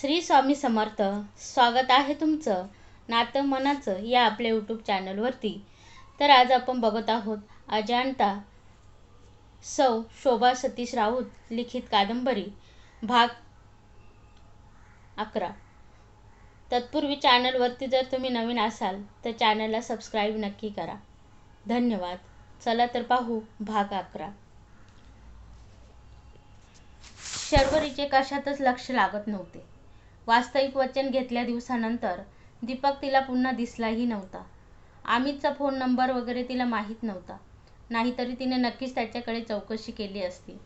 श्री स्वामी समर्थ स्वागत आहे तुमचं नातं मनाचं या आपल्या यूट्यूब चॅनलवरती तर आज आपण बघत आहोत अजांता सौ शोभा सतीश राऊत लिखित कादंबरी भाग अकरा. तत्पूर्वी चॅनलवरती जर तुम्ही नवीन असाल तर चॅनलला सबस्क्राईब नक्की करा. धन्यवाद. चला तर पाहू भाग अकरा. शर्वरीचे कशातच लक्ष लागत नव्हते. वास्तविक वचन घेतल्या दिवसानंतर दीपक तिला पुन्हा दिसलाही नव्हता. अमितचा फोन नंबर वगैरे तिला माहीत नव्हता. नाहीतरी तिने नक्कीच त्याच्याकडे चौकशी केली असती.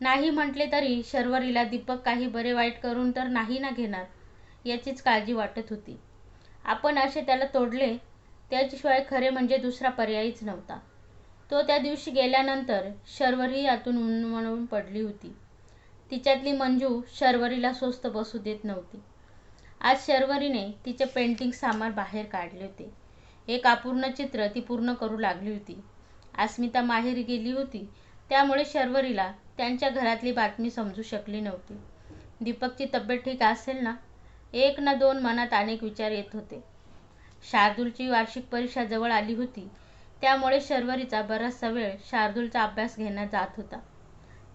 नाही म्हटले तरी शर्वरीला दीपक काही बरे वाईट करून तर नाही ना घेणार याचीच काळजी वाटत होती. आपण असे त्याला तोडले त्याशिवाय खरे म्हणजे दुसरा पर्यायच नव्हता. तो त्या दिवशी गेल्यानंतर शर्वरी यातून उन्मळून पडली होती. तिच्यातली मंजू शर्वरीला स्वस्त बसू देत नव्हती. आज शर्वरीने तिचे पेंटिंग सामान बाहेर काढले होते. एक अपूर्ण चित्र ती पूर्ण करू लागली होती. अस्मिता माहेर गेली होती. त्यामुळे शर्वरीला त्यांच्या घरातली बातमी समजू शकली नव्हती. दीपकची तब्येत ठीक असेल ना? एक ना दोन मनात अनेक विचार येत होते. शार्दूलची वार्षिक परीक्षा जवळ आली होती. त्यामुळे शर्वरीचा बराचसा वेळ शार्दूलचा अभ्यास घेण्यात जात होता.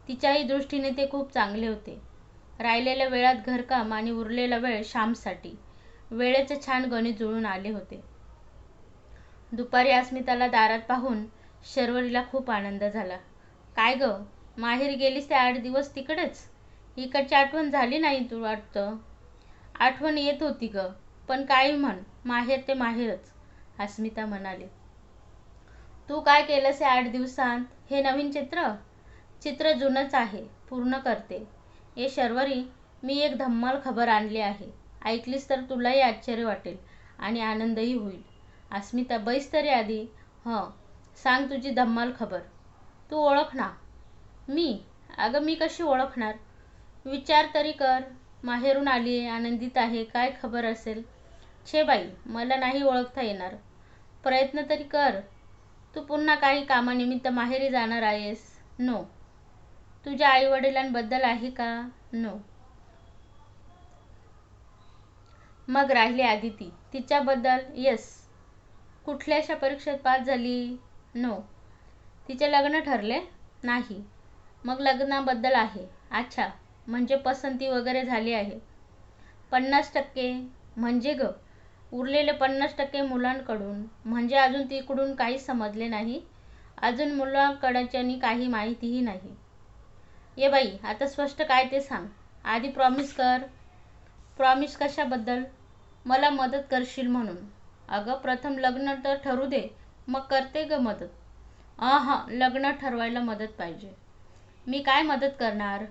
तिच्याही दृष्टीने ते खूप चांगले होते. राहिलेल्या वेळात घरकाम आणि उरलेला वेळ श्यामसाठी. वेळेचे छान गणित जुळून आले होते. दुपारी अस्मिताला दारात पाहून शर्वरीला खूप आनंद झाला. काय ग? माहेर गेलीस ते आठ दिवस तिकडेच? इकडची आठवण झाली नाही तू वाटतं? आठवण येत होती ग पण काय म्हण माहेर ते माहेरच अस्मिता म्हणाली. तू काय केलंस या आठ दिवसांत? हे नवीन चित्र? चित्र जुनंच आहे पूर्ण करते. ए शर्वरी मी एक धम्माल खबर आणली आहे. ऐकलीस तर तुलाही आश्चर्य वाटेल आणि आनंदही होईल. अस्मिता बैस तरी आधी. हं सांग तुझी धम्माल खबर. तू ओळख ना मी? अगं मी कशी ओळखणार? विचार तरी कर. माहेरून आली आहे आनंदित आहे. काय खबर असेल? छे बाई मला नाही ओळखता येणार. प्रयत्न तरी कर. तू पुन्हा काही कामानिमित्त माहेरी जाणार आहेस? नो. तुझ्या आईवडिलांबद्दल आहे का? नो मग राहिली आदिती. तिच्याबद्दल येस कुठल्याशा परीक्षेत पास झाली? नो तिचे लग्न ठरले? नाही. मग लग्नाबद्दल आहे. अच्छा. म्हणजे पसंती वगैरे झाली आहे. पन्नास टक्के. म्हणजे ग. उरलेले पन्नास टक्के मुलांकडून. म्हणजे अजून तिकडून काही समजले नाही. अजून मुलांकडच्यानी काही माहितीही नाही. ये बाई आता स्पष्ट काय ते सांग. आधी प्रॉमिस कर. प्रॉमिस कशाबद्दल? मला मदत करशील म्हणून. अगं प्रथम लग्न तर ठरू दे मग करते ग मदत. हां लग्न ठरवायला मदत पाहिजे. मी काय मदत करणार?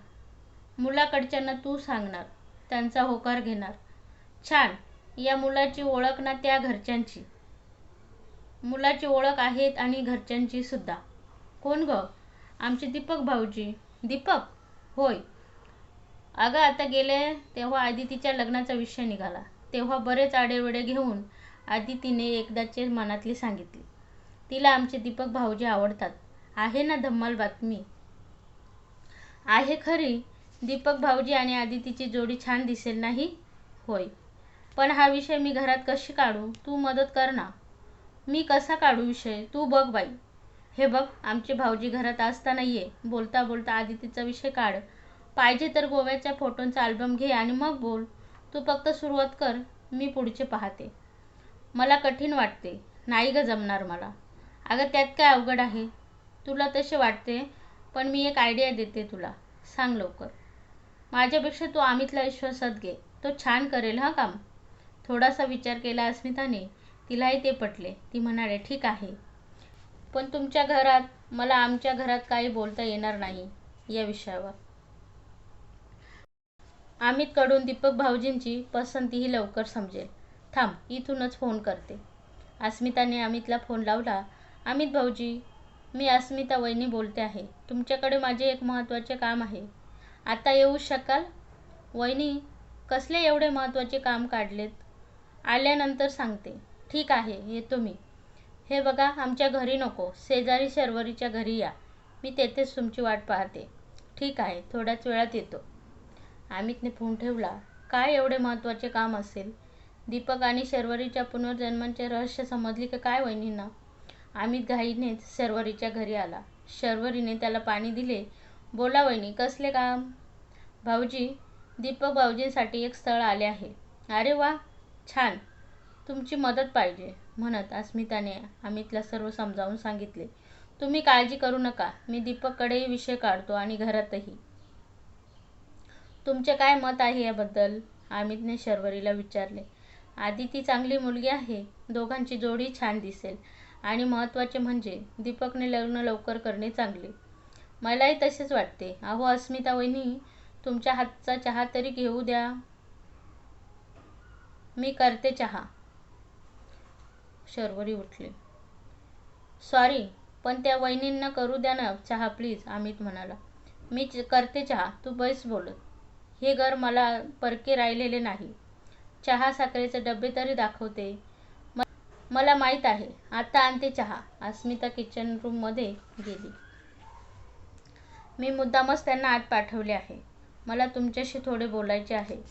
मुलाकडच्यांना तू सांगणार त्यांचा होकार घेणार. छान या मुलाची ओळख ना त्या घरच्यांची. मुलाची ओळख आहेत आणि घरच्यांची सुद्धा. कोण ग? आमचे दीपक भाऊजी. दीपक होय. अगं आता गेले तेव्हा आधी तिच्या लग्नाचा विषय निघाला. तेव्हा बरेच आडेवेडे घेऊन आधी तिने एकदाचे मनातली सांगितली. तिला आमचे दीपक भाऊजी आवडतात. आहे ना धम्माल बातमी? आहे खरी. दीपक भाऊजी आणि आदितीची जोडी छान दिसेल नाही? होय. पण हा विषय मी घरात कशी काढू? तू मदत कर ना. मी कसा काढू विषय? तू बघ बाई. हे बघ आमचे भाऊजी घरात असतानाही आहे बोलता बोलता आदितीचा विषय काढ. पाहिजे तर गोव्याच्या फोटोंचा अल्बम घे आणि मग बोल. तू फक्त सुरुवात कर मी पुढचे पाहते. मला कठीण वाटते. नाही ग जमणार मला. अगं त्यात काय अवघड आहे? तुला तसे वाटते पण मी एक आयडिया देते तुला. सांग लवकर. माझ्यापेक्षा तू अमितला विश्वासात घे. तो छान करेल हा काम. थोडासा विचार केला अस्मिताने. तिलाही ते पटले. ती म्हणाले ठीक आहे. पण तुमच्या घरात मला आमच्या घरात काही बोलता येणार नाही या विषयावर. अमितकडून दीपक भाऊजींची पसंतीही लवकर समजेल. थांब इथूनच फोन करते. अस्मिताने अमितला फोन लावला. अमित भाऊजी मी अस्मिता वहिनी बोलते आहे. तुमच्याकडे माझे एक महत्त्वाचे काम आहे. आता येऊ शकाल? वहिनी कसले एवढे महत्त्वाचे काम काढलेत? आल्यानंतर सांगते. ठीक आहे येतो मी. हे बघा आमच्या घरी नको. शेजारी शर्वरीच्या घरी या. मी तेथेच तुमची वाट पाहते. ठीक आहे थोड्याच वेळात येतो. अमितने फोन ठेवला. काय एवढे महत्त्वाचे काम असेल? दीपक आणि शर्वरीच्या पुनर्जन्माचे रहस्य समजले की काय वहिनींना? अमित घाईनेच शर्वरीच्या घरी आला. शर्वरीने त्याला पाणी दिले. बोला वहिनी कसले काम? भाऊजी दीपक भाऊजींसाठी एक स्थळ आले आहे. अरे वा छान. तुमची मदत पाहिजे. म्हणत अस्मिताने अमितला सर्व समजावून सांगितले. तुम्ही काळजी करू नका. मी दीपककडेही विषय काढतो आणि घरातही. तुमचे काय मत आहे याबद्दल? अमितने शर्वरीला विचारले. आधी ती चांगली मुलगी आहे. दोघांची जोडी छान दिसेल. आणि महत्त्वाचे म्हणजे दीपकने लग्न लवकर करणे चांगले. मलाही तसेच वाटते. अहो अस्मिता वहिनी तुमच्या हातचा चहा तरी घेऊ द्या. मी करते चहा. शर्वरी उठले. सॉरी पण त्या वहिनींना करू द्या ना चहा प्लीज अमित म्हणाला. मी च- करते चहा तू बैस बोलत. हे घर मला परके राहिलेले नाही. चहा साखरेचे डबे तरी दाखवते. म- मला माहीत आहे आता आणते चहा अस्मिता किचन रूममध्ये गेली. मी मुद्दामच त्यांना आत पाठवले आहे. मला तुमच्याशी थोडे बोलायचे आहे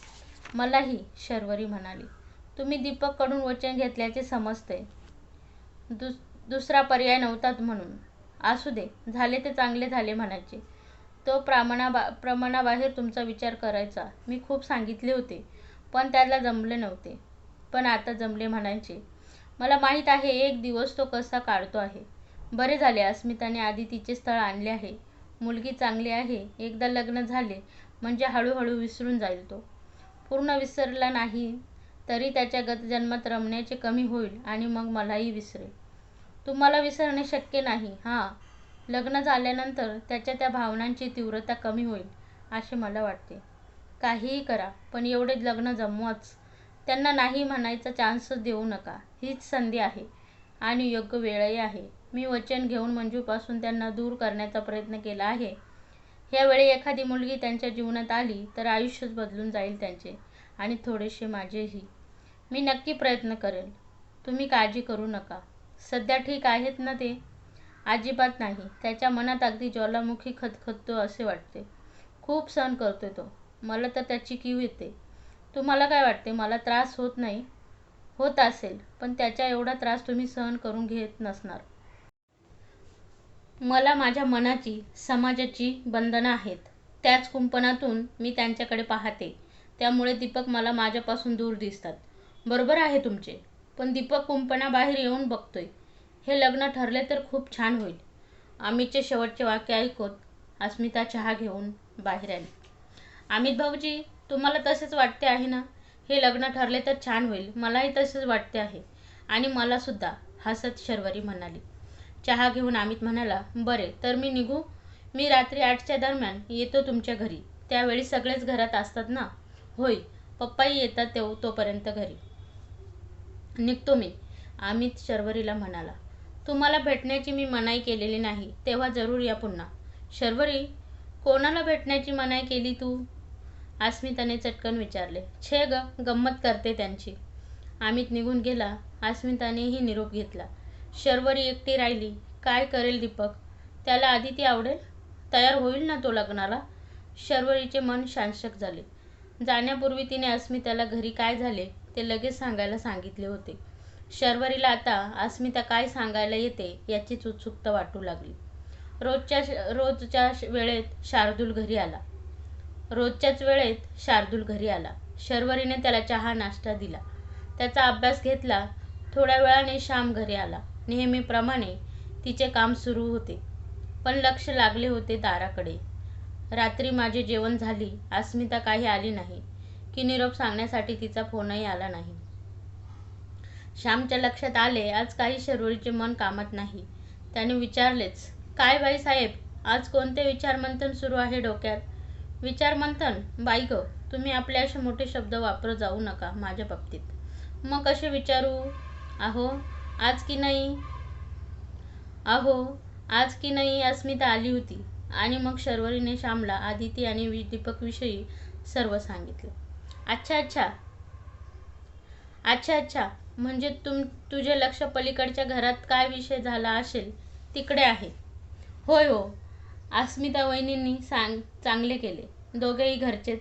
मलाही शर्वरी म्हणाली. तुम्ही दीपककडून वचन घेतल्याचे समजते. दुस दुसरा पर्याय नव्हताच म्हणून. असू दे झाले ते चांगले झाले म्हणायचे. तो प्रमाणाबा प्रमाणाबाहेर तुमचा विचार करायचा. मी खूप सांगितले होते पण त्याला जमले नव्हते. पण आता जमले म्हणायचे. मला माहीत आहे एक दिवस तो कसा काढतो आहे. बरे झाले अस्मिताने आधी तिचे स्थळ आणले आहे. मुलगी चांगली आहे. एकदा लग्न झाले म्हणजे हळूहळू विसरून जाईल तो. पूर्ण विसरला नाही तरी त्याच्या गतजन्मात रमण्याचे कमी होईल आणि मग मलाही विसरेल. तुम्हाला विसरणे शक्य नाही हां. लग्न झाल्यानंतर त्याच्या त्या भावनांची तीव्रता कमी होईल असे मला वाटते. काहीही करा पण एवढे लग्न जमवाच. त्यांना नाही म्हणायचा चान्सच देऊ नका. हीच संधी आहे आणि योग्य वेळही आहे. मी वचन घेऊन मंजूपासून त्यांना दूर करण्याचा प्रयत्न केला आहे. ह्यावेळी एखादी मुलगी त्यांच्या जीवनात आली तर आयुष्यच बदलून जाईल त्यांचे आणि थोडेसे माझेही. मी नक्की प्रयत्न करेल तुम्ही काळजी करू नका. सध्या ठीक आहेत ना ते? अजिबात नाही. त्याच्या मनात अगदी ज्वालामुखी खतखतो असे वाटते. खूप सहन करतोय तो. मला तर त्याची कीव येते. तुम्हाला काय वाटते? मला त्रास होत नाही? होत असेल पण त्याच्या एवढा त्रास तुम्ही सहन करून घेत नसणार. मला माझ्या मनाची समाजाची बंधनं आहेत. त्याच कुंपणातून मी त्यांच्याकडे पाहते. त्यामुळे दीपक मला माझ्यापासून दूर दिसतात. बरोबर आहे तुमचे. पण दीपक कुंपणाबाहेर येऊन बघतोय. हे लग्न ठरले तर खूप छान होईल. अमितचे शेवटचे वाक्य ऐकत अस्मिता चहा घेऊन बाहेर आली. अमित भाऊजी तुम्हाला तसेच वाटते आहे ना? हे लग्न ठरले तर छान होईल. मलाही तसेच वाटते आहे. आणि मला सुद्धा हसत शर्वरी म्हणाली. चहा घेऊन अमित म्हणाला बरे तर मी निघू. मी रात्री आठच्या दरम्यान येतो तुमच्या घरी. त्यावेळी सगळेच घरात असतात ना? होय. पप्पाही येतात तेव तोपर्यंत घरी. निघतो मी. अमित शर्वरीला म्हणाला तुम्हाला भेटण्याची मी मनाई केलेली नाही तेव्हा जरूर या पुन्हा. शर्वरी कोणाला भेटण्याची मनाई केली तू? अस्मिताने चटकन विचारले. छे ग गंमत करते त्यांची. अमित निघून गेला. अस्मितानेही निरोप घेतला. शर्वरी एकटी राहिली. काय करेल दीपक? त्याला आधी ती आवडेल? तयार होईल ना तो लग्नाला? शर्वरीचे मन शांशक झाले. जाण्यापूर्वी तिने अस्मिताला घरी काय झाले? ते लगेच सांगायला सांगितले होते. शर्वरीला आता अस्मिता काय सांगायला येते याचीच उत्सुकता वाटू लागली. रोजच्या रोजच्या वेळेत शार्दूल घरी आला. रोजच्याच वेळेत शार्दूल घरी आला. शर्वरीने त्याला चहा नाश्ता दिला. त्याचा अभ्यास घेतला. थोड्या वेळाने श्याम घरी आला. नेहमीप्रमाणे तिचे काम सुरू होते. पण लक्ष लागले होते दाराकडे. रात्री माझे जेवण झाली. अस्मिता काही आली नाही. की निरोप सांगण्यासाठी तिचा फोनही आला नाही. श्यामच्या लक्षात आले आज काही शर्वरीचे मन कामत नाही. त्याने विचारलेच काय बाई साहेब आज कोणते विचारमंथन सुरू आहे डोक्यात? विचारमंथन? बाई ग तुम्ही आपले असे मोठे शब्द वापर जाऊ नका माझ्या बाबतीत. मग कसे विचारू? अहो आज की नाही. अहो आज की नाही अस्मिता आली होती आणि मग शर्वरीने श्यामला आदिती आणि दीपकविषयी सर्व सांगितले. अच्छा अच्छा. अच्छा अच्छा. म्हणजे तुम तुझे लक्ष पलीकडच्या घरात काय विषय झाला असेल? तिकडे आहे. होय हो. अस्मिता वहिनींनी सांग चांगले केले. दोघेही घरचेच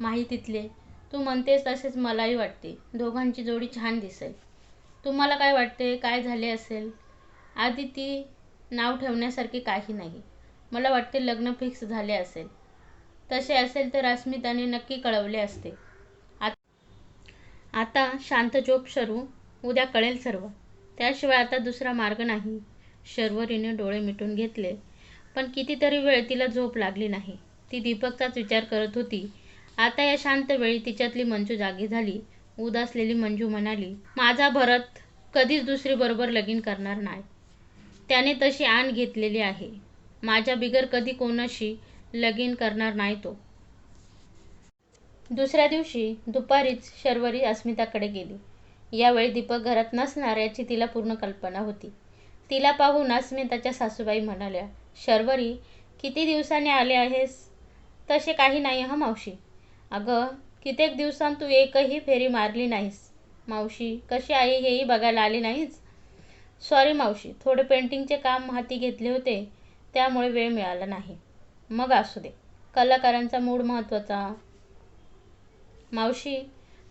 माहितीतले. तू म्हणतेस तसेच मलाही वाटते. दोघांची जोडी छान दिसेल. तुम्हाला काय वाटते? काय झाले असेल? आधी ती नाव ठेवण्यासारखे काही नाही. मला वाटते लग्न फिक्स झाले असेल. तसे असेल तर अस्मिताने नक्की कळवले असते. आता शांत झोप शरू उद्या कळेल सर्व. त्याशिवाय आता दुसरा मार्ग नाही. शर्वरीने डोळे मिटून घेतले. पण कितीतरी वेळ तिला झोप लागली नाही. ती दीपकचाच विचार करत होती. आता या शांत वेळी तिच्यातली मंजू जागी झाली. उदासलेली मंजू म्हणाली माझा भरत कधीच दुसरी बरोबर लगीन करणार नाही. त्याने तशी आण घेतलेली आहे. माझ्या बिगर कधी कोणाशी लगीन करणार नाही तो. दुसऱ्या दिवशी दुपारीच शर्वरी अस्मिताकडे गेली. यावेळी दीपक घरात नसणार याची तिला पूर्ण कल्पना होती. तिला पाहून अस्मिताच्या सासूबाई म्हणाल्या शर्वरी किती दिवसांनी आले आहेस? तसे काही नाही हं मावशी? अगं कित्येक दिवसांत तू एकही फेरी मारली नाहीस. मावशी कशी आहे हेही बघायला आली नाहीस? सॉरी मावशी थोडे पेंटिंगचे काम हाती घेतले होते त्यामुळे वेळ मिळाला नाही. मग असू दे. कलाकारांचा मूड महत्त्वाचा मावशी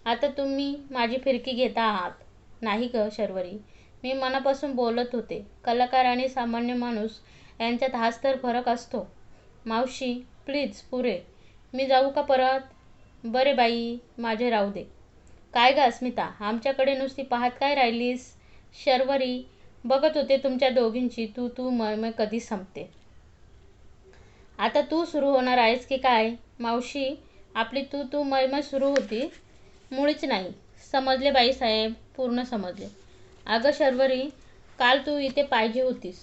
आता तुम्ही माझी फिरकी घेता आहात. नाही ग शर्वरी. मी मनापासून बोलत होते. कलाकार आणि सामान्य माणूस यांच्यात हाच तर फरक असतो. मावशी प्लीज पुरे. मी जाऊ का परत? बरे बाई माझे राहू दे. काय ग अस्मिता आमच्याकडे नुसती पाहत काय राहिलीस? शर्वरी बघत होते तुमच्या दोघींची तू तू मय कधी संपते. आता तू सुरू होणार आहेस की काय? मावशी आपली तू तू मयमय सुरू होती. मुळीच नाही. समजले बाईसाहेब पूर्ण समजले. अगं शर्वरी काल तू इथे पाहिजे होतीस.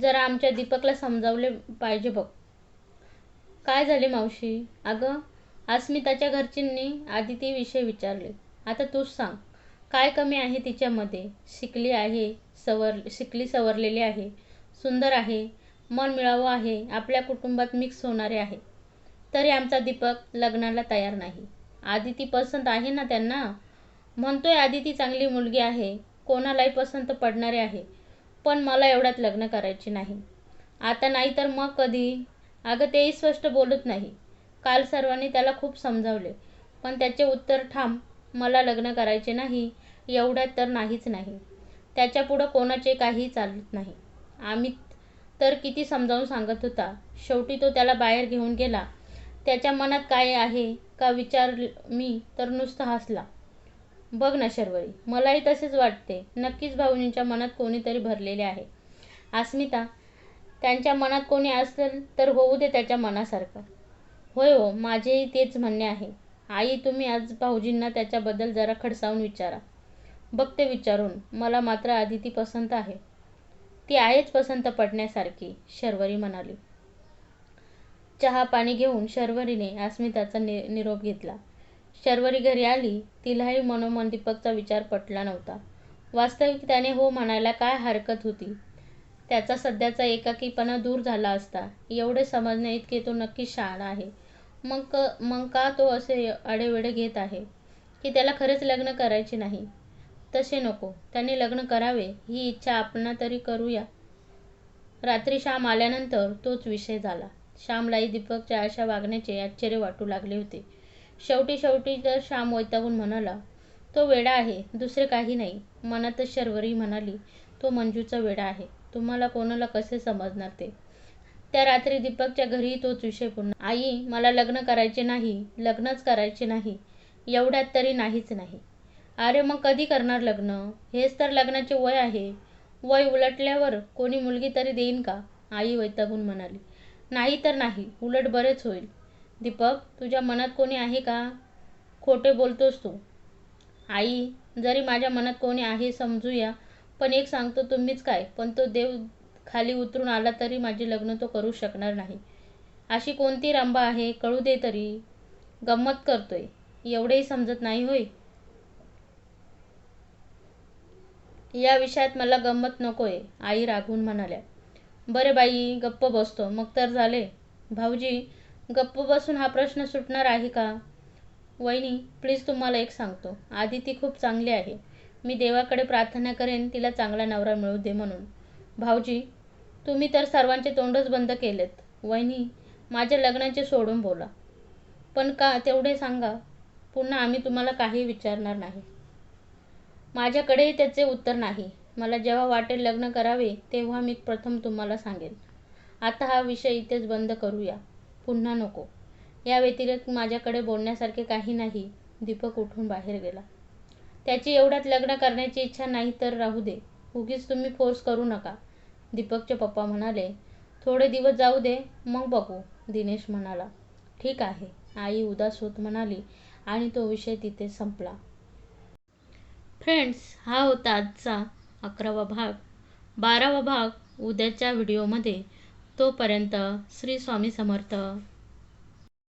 जरा आमच्या दीपकला समजावले पाहिजे बघ. काय झाले मावशी? अगं अस्मिताच्या घरच्यांनी आदितीविषयी विचारले. आता तूच सांग काय कमी आहे तिच्यामध्ये? शिकली आहे सवर शिकली सवरलेली आहे सुंदर आहे मन मिळावं आहे आपल्या कुटुंबात मिक्स होणारे आहे. तरी आमचा दीपक लग्नाला तयार नाही. आदिती पसंत आहे ना त्यांना? म्हणतोय आदिती चांगली मुलगी आहे. कोणालाही पसंत पडणारे आहे. पण मला एवढ्यात लग्न करायचे नाही. आता नाही तर मग कधी? अगं तेही स्पष्ट बोलत नाही. काल सर्वांनी त्याला खूप समजावले. पण त्याचे उत्तर ठाम मला लग्न करायचे नाही एवढ्यात तर नाहीच नाही. त्याच्यापुढं कोणाचे काही चालत नाही. आम्ही तर किती समजावून सांगत होता. शेवटी तो त्याला बाहेर घेऊन गेला. त्याच्या मनात काय आहे का विचार मी तर नुसता हसला. बघ ना शर्वरी मलाही तसेच वाटते. नक्कीच भाऊजींच्या मनात कोणीतरी भरलेले आहे. अस्मिता त्यांच्या मनात कोणी असेल तर होऊ दे त्याच्या मनासारखं. होय हो माझेही तेच म्हणणे आहे. आई तुम्ही आज भाऊजींना त्याच्याबद्दल जरा खडसावून विचारा. बघते विचारून मला मात्र आदिती पसंत आहे. ती आहेच पसंत पडण्यासारखी शर्वरी म्हणाली. चहा पाणी घेऊन शर्वरीने अस्मिताचा नि निरोप घेतला. शर्वरी घरी आली तिलाही मनोमन दीपकचा विचार पटला नव्हता. वास्तविक त्याने हो म्हणायला काय हरकत होती? त्याचा सध्याचा एकाकीपणा दूर झाला असता. एवढे समजणे इतके तो नक्की शहाणा आहे. मग क मग का तो असे अडेवेडे घेत आहे? की त्याला खरेच लग्न करायचे नाही? तसे नको. त्याने लग्न करावे ही इच्छा आपण तरी करूया. रात्री श्याम आल्यानंतर तोच विषय झाला. श्यामलाही दीपकच्या अशा वागण्याचे आश्चर्य वाटू लागले होते. शेवटी शेवटी तर श्याम वैतागून म्हणाला तो वेडा आहे दुसरे काही नाही. मनातच शर्वरी म्हणाली तो मंजूचा वेडा आहे. तुम्हाला कोणाला कसे समजणार ते? त्या रात्री दीपकच्या घरी तोच विषय पुन्हा आई मला लग्न करायचे नाही लग्नच करायचे नाही एवढ्यात तरी नाहीच नाही. अरे मग कधी करणार लग्न? हेच तर लग्नाचे वय आहे. वय उलटल्यावर कोणी मुलगी तरी देईन का? आई वैतागून म्हणाली. नाही तर नाही उलट बरेच होईल. दीपक तुझ्या मनात कोणी आहे का? खोटे बोलतोस तू. आई जरी माझ्या मनात कोणी आहे समजूया पण एक सांगतो तुम्हीच काय पण तो देव खाली उतरून आला तरी माझे लग्न तो करू शकणार नाही. अशी कोणती रंबा आहे कळू दे तरी. गंमत करतोय. एवढेही समजत नाही होय? या विषयात मला गंमत नकोय आई रागून म्हणाल्या. बरं बाई गप्प बसतो. मग तर झाले. भाऊजी गप्प बसून हा प्रश्न सुटणार आहे का? वहिनी प्लीज तुम्हाला एक सांगतो. आधी ती खूप चांगली आहे. मी देवाकडे प्रार्थना करेन तिला चांगला नवरा मिळू दे म्हणून. भाऊजी तुम्ही तर सर्वांचे तोंडच बंद केलेत. वहिनी माझ्या लग्नाचे सोडून बोला. पण का तेवढे सांगा? पुन्हा आम्ही तुम्हाला काही विचारणार नाही. माझ्याकडेही त्याचे उत्तर नाही. मला जेव्हा वाटेल लग्न करावे तेव्हा मी प्रथम तुम्हाला सांगेन. आता हा विषय इथेच बंद करूया. पुन्हा नको. या व्यतिरिक्त माझ्याकडे बोलण्यासारखे काही नाही. दीपक उठून बाहेर गेला. त्याची एवढ्यात लग्न करण्याची इच्छा नाही तर राहू दे. उगीच तुम्ही फोर्स करू नका. दीपकचे पप्पा म्हणाले थोडे दिवस जाऊ दे मग बघू. दिनेश म्हणाला ठीक आहे. आई उदास होत म्हणाली आणि तो विषय तिथे संपला. फ्रेंड्स हा होता आजचा अकरावा भाग. बारावा भाग उद्याच्या व्हिडिओमध्ये. तोपर्यंत श्री स्वामी समर्थ.